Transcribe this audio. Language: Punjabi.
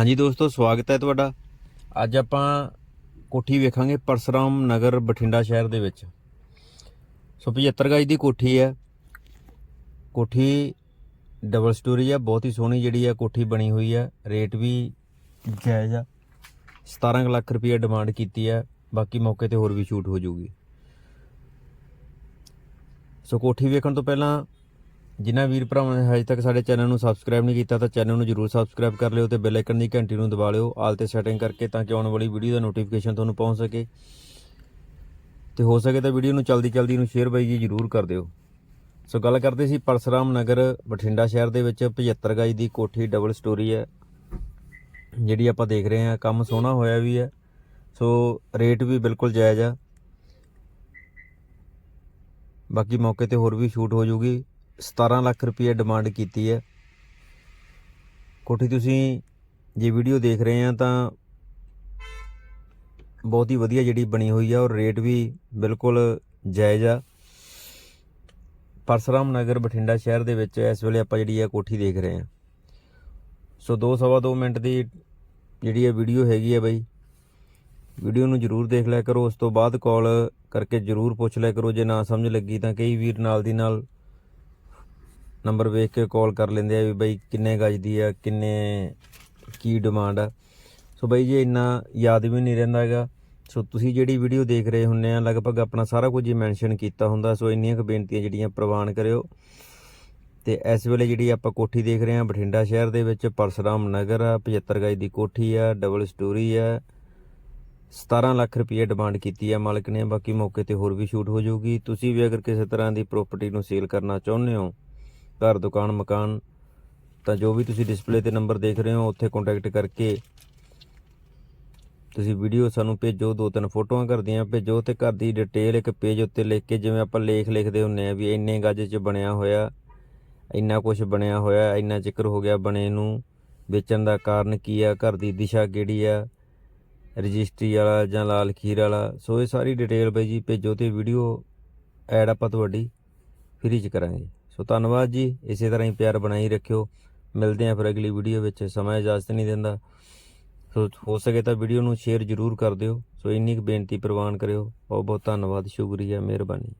ਹਾਂਜੀ ਦੋਸਤੋ, ਸਵਾਗਤ ਹੈ ਤੁਹਾਡਾ। ਅੱਜ ਆਪਾਂ ਕੋਠੀ ਵੇਖਾਂਗੇ ਪਰਸਰਾਮ ਨਗਰ ਬਠਿੰਡਾ ਸ਼ਹਿਰ ਦੇ ਵਿੱਚ। ਸੋ 75 ਗਜ ਦੀ ਕੋਠੀ ਹੈ। ਕੋਠੀ ਡਬਲ ਸਟੋਰੀ ਹੈ, ਬਹੁਤ ਹੀ ਸੋਹਣੀ ਜਿਹੜੀ ਹੈ ਕੋਠੀ ਬਣੀ ਹੋਈ ਹੈ। ਰੇਟ ਵੀ ਜਾਇਜ਼ ਆ। 17 ਕੁ ਲੱਖ ਰੁਪਏ ਡਿਮਾਂਡ ਕੀਤੀ ਹੈ। ਬਾਕੀ ਮੌਕੇ ਤੇ ਹੋਰ ਵੀ ਛੂਟ ਹੋ ਜੂਗੀ ਸੋ ਕੋਠੀ ਵੇਖਣ ਤੋਂ ਪਹਿਲਾਂ ਜਿਨ੍ਹਾਂ ਵੀਰ ਭਰਾਵਾਂ ਨੇ ਹਜੇ ਤੱਕ ਸਾਡੇ ਚੈਨਲ ਨੂੰ ਸਬਸਕ੍ਰਾਈਬ ਨਹੀਂ ਕੀਤਾ ਤਾਂ ਚੈਨਲ ਨੂੰ ਜਰੂਰ ਸਬਸਕ੍ਰਾਈਬ ਕਰ ਲਿਓ ਤੇ ਬੈਲ ਆਈਕਨ ਦੀ ਘੰਟੀ ਨੂੰ ਦਬਾ ਲਿਓ, ਆਲ ਤੇ ਸੈਟਿੰਗ ਕਰਕੇ ਤਾਂ ਕਿ ਆਉਣ ਵਾਲੀ ਵੀਡੀਓ ਦਾ ਨੋਟੀਫਿਕੇਸ਼ਨ ਤੁਹਾਨੂੰ ਪਹੁੰਚ ਸਕੇ। ਤੇ ਹੋ ਸਕੇ ਤਾਂ ਵੀਡੀਓ ਨੂੰ ਜਲਦੀ ਜਲਦੀ ਨੂੰ ਸ਼ੇਅਰ ਬਾਈ ਜੀ ਜਰੂਰ ਕਰ ਦਿਓ। ਸੋ ਗੱਲ ਕਰਦੇ ਸੀ ਪਰਸਰਾਮ ਨਗਰ, ਬਠਿੰਡਾ ਸ਼ਹਿਰ ਦੇ ਵਿੱਚ 75 ਗਜ ਦੀ ਕੋਠੀ ਡਬਲ ਸਟੋਰੀ ਹੈ। ਜਿਹੜੀ ਆਪਾਂ ਦੇਖ ਰਹੇ ਹਾਂ, ਕੰਮ ਸੋਹਣਾ ਹੋਇਆ ਵੀ ਹੈ। ਸੋ ਰੇਟ ਵੀ ਬਿਲਕੁਲ ਜਾਇਜ਼ ਆ। ਬਾਕੀ ਮੌਕੇ ਤੇ ਹੋਰ ਵੀ ਸ਼ੂਟ ਹੋ ਜੂਗੀ। 17 ਲੱਖ ਰੁਪਏ ਡਿਮਾਂਡ ਕੀਤੀ ਹੈ। ਕੋਠੀ ਤੁਸੀਂ ਜੇ ਵੀਡੀਓ ਦੇਖ ਰਹੇ ਆ ਤਾਂ ਬਹੁਤ ਹੀ ਵਧੀਆ ਜਿਹੜੀ ਬਣੀ ਹੋਈ ਆ ਔਰ ਰੇਟ ਵੀ ਬਿਲਕੁਲ ਜਾਇਜ਼ ਆ। ਪਰਸਰਾਮ ਨਗਰ ਬਠਿੰਡਾ ਸ਼ਹਿਰ ਦੇ ਵਿੱਚ ਇਸ ਵੇਲੇ ਆਪਾਂ ਜਿਹੜੀ ਆ ਕੋਠੀ ਦੇਖ ਰਹੇ ਆ ਸੋ 2 ਸਵਾ 2 ਮਿੰਟ ਦੀ ਜਿਹੜੀ ਇਹ ਵੀਡੀਓ ਹੈਗੀ ਆ ਬਈ। ਵੀਡੀਓ ਨੂੰ ਜਰੂਰ ਦੇਖ ਲਿਆ ਕਰੋ। ਉਸ ਤੋਂ ਬਾਅਦ ਕਾਲ ਕਰਕੇ ਜਰੂਰ ਪੁੱਛ ਲਿਆ ਕਰੋ। ਜੇ ਨਾ ਸਮਝ ਲੱਗੀ ਤਾਂ ਕਈ ਵੀਰ ਨਾਲ ਦੀ ਨਾਲ ਨੰਬਰ ਵੇਖ ਕੇ ਕਾਲ ਕਰ ਲੈਂਦੇ ਆ ਵੀ ਬਈ ਕਿੰਨੇ ਗਜ ਦੀ ਆ, ਕਿੰਨੇ ਕੀ ਡਿਮਾਂਡ ਆ। ਸੋ ਬਈ ਜੀ, ਇੰਨਾ ਯਾਦ ਵੀ ਨਹੀਂ ਰਹਿੰਦਾ ਹੈਗਾ। ਸੋ ਤੁਸੀਂ ਜਿਹੜੀ ਵੀਡੀਓ ਦੇਖ ਰਹੇ ਹੁੰਨੇ ਆ, ਲਗਭਗ ਆਪਣਾ ਸਾਰਾ ਕੁਝ ਹੀ ਮੈਂਸ਼ਨ ਕੀਤਾ ਹੁੰਦਾ। ਸੋ ਇੰਨੀਆਂ ਕੁ ਬੇਨਤੀਆਂ ਜਿਹੜੀਆਂ ਪ੍ਰਵਾਨ ਕਰਿਓ। ਤੇ ਇਸ ਵੇਲੇ ਜਿਹੜੀ ਆਪਾਂ ਕੋਠੀ ਦੇਖ ਰਹੇ ਆ, ਬਠਿੰਡਾ ਸ਼ਹਿਰ ਦੇ ਵਿੱਚ ਪਰਸਰਾਮ ਨਗਰ ਆ 75 ਗਜ ਦੀ ਕੋਠੀ ਆ ਡਬਲ ਸਟੋਰੀ ਆ। 17 ਲੱਖ ਰੁਪਏ ਡਿਮਾਂਡ ਕੀਤੀ ਆ ਮਾਲਕ ਨੇ। ਬਾਕੀ ਮੌਕੇ ਤੇ ਹੋਰ ਵੀ ਸ਼ੂਟ ਹੋ ਜਾਊਗੀ। ਤੁਸੀਂ ਵੀ ਅਗਰ ਕਿਸੇ ਤਰ੍ਹਾਂ ਦੀ ਪ੍ਰਾਪਰਟੀ ਨੂੰ ਸੇਲ ਕਰਨਾ ਚਾਹੁੰਦੇ ਹੋ ਘਰ, ਦੁਕਾਨ, ਮਕਾਨ, ਤਾਂ ਜੋ ਵੀ ਤੁਸੀਂ ਡਿਸਪਲੇ ਤੇ ਨੰਬਰ ਦੇਖ ਰਹੇ ਹੋ, ਉੱਥੇ ਕੰਟੈਕਟ ਕਰਕੇ ਤੁਸੀਂ ਵੀਡੀਓ ਸਾਨੂੰ ਭੇਜੋ, ਦੋ ਤਿੰਨ ਫੋਟੋਆਂ ਘਰ ਦੀਆਂ ਭੇਜੋ, ਤੇ ਘਰ ਦੀ ਡਿਟੇਲ ਇੱਕ ਪੇਜ ਉੱਤੇ ਲਿਖ ਕੇ ਜਿਵੇਂ ਆਪਾਂ ਲੇਖ ਲਿਖਦੇ ਹੁੰਨੇ ਆ ਵੀ ਇੰਨੇ ਗੱਜ 'ਚ ਬਣਿਆ ਹੋਇਆ, ਇੰਨਾ ਕੁਝ ਬਣਿਆ ਹੋਇਆ, ਇੰਨਾ ਜ਼ਿਕਰ ਹੋ ਗਿਆ ਬਣੇ ਨੂੰ, ਵੇਚਣ ਦਾ ਕਾਰਨ ਕੀ ਆ, ਘਰ ਦੀ ਦਿਸ਼ਾ ਕਿਹੜੀ ਆ, ਰਜਿਸਟਰੀ ਵਾਲਾ ਜਾਂ ਲਾਲ ਖੀਰ ਵਾਲਾ, ਸੋ ਇਹ ਸਾਰੀ ਡਿਟੇਲ ਬਈ ਜੀ ਭੇਜੋ ਤੇ ਵੀਡੀਓ ਐਡ ਆਪਾਂ ਤੁਹਾਡੀ ਫ੍ਰੀ ਚ ਕਰਾਂਗੇ। ਸੋ ਧੰਨਵਾਦ ਜੀ। ਇਸੇ ਤਰ੍ਹਾਂ ਹੀ ਪਿਆਰ ਬਣਾਈ ਰੱਖਿਓ। ਮਿਲਦੇ ਆਂ ਫਿਰ ਅਗਲੀ ਵੀਡੀਓ ਵਿੱਚ। ਸਮਾਂ ਇਜਾਜ਼ਤ ਨਹੀਂ ਦਿੰਦਾ। ਸੋ ਹੋ ਸਕੇ ਤਾਂ ਵੀਡੀਓ ਨੂੰ ਸ਼ੇਅਰ ਜ਼ਰੂਰ ਕਰ ਦਿਓ। ਸੋ ਇੰਨੀ ਕੁ ਬੇਨਤੀ ਪ੍ਰਵਾਨ ਕਰਿਓ। ਬਹੁਤ ਬਹੁਤ ਧੰਨਵਾਦ। ਸ਼ੁਕਰੀਆ। ਮਿਹਰਬਾਨੀ।